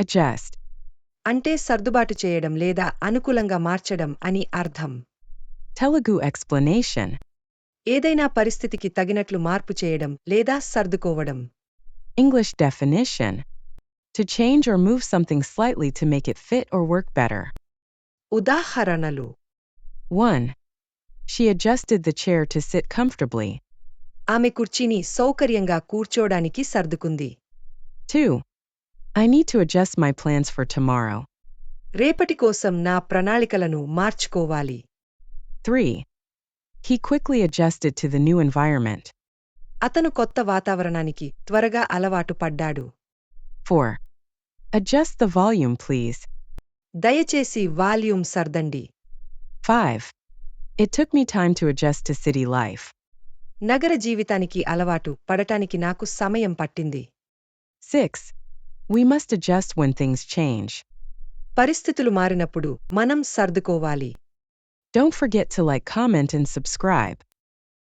adjust, అంటే సర్దుబాటు చేయడం లేదా అనుకూలంగా మార్చడం అని అర్థం Telugu explanation, ఏదైనా పరిస్థితికి తగినట్లు మార్పు చేయడం లేదా సర్దుకోవడం English definition. To change or move something slightly to make it fit or work better. ఉదాహరణలు 1. She adjusted the chair to sit comfortably. ఆమె కుర్చీని సౌకర్యంగా కూర్చోడానికి సర్దుకుంది 2. I need to adjust my plans for tomorrow. రేపటి కోసం నా ప్రణాళికలను మార్చుకోవాలి 3. He quickly adjusted to the new environment. అతను కొత్త వాతావరణానికి త్వరగా అలవాటు పడ్డాడు 4. Adjust the volume, please. దయచేసి వాల్యూమ్ సర్దండి 5. It took me time to adjust to city life. నగర జీవితానికి అలవాటు పడటానికి నాకు సమయం పట్టింది 6. We must adjust when things change. పరిస్థితులు మారినప్పుడు మనం సర్దుకోవాలి Don't forget to like, comment, and subscribe.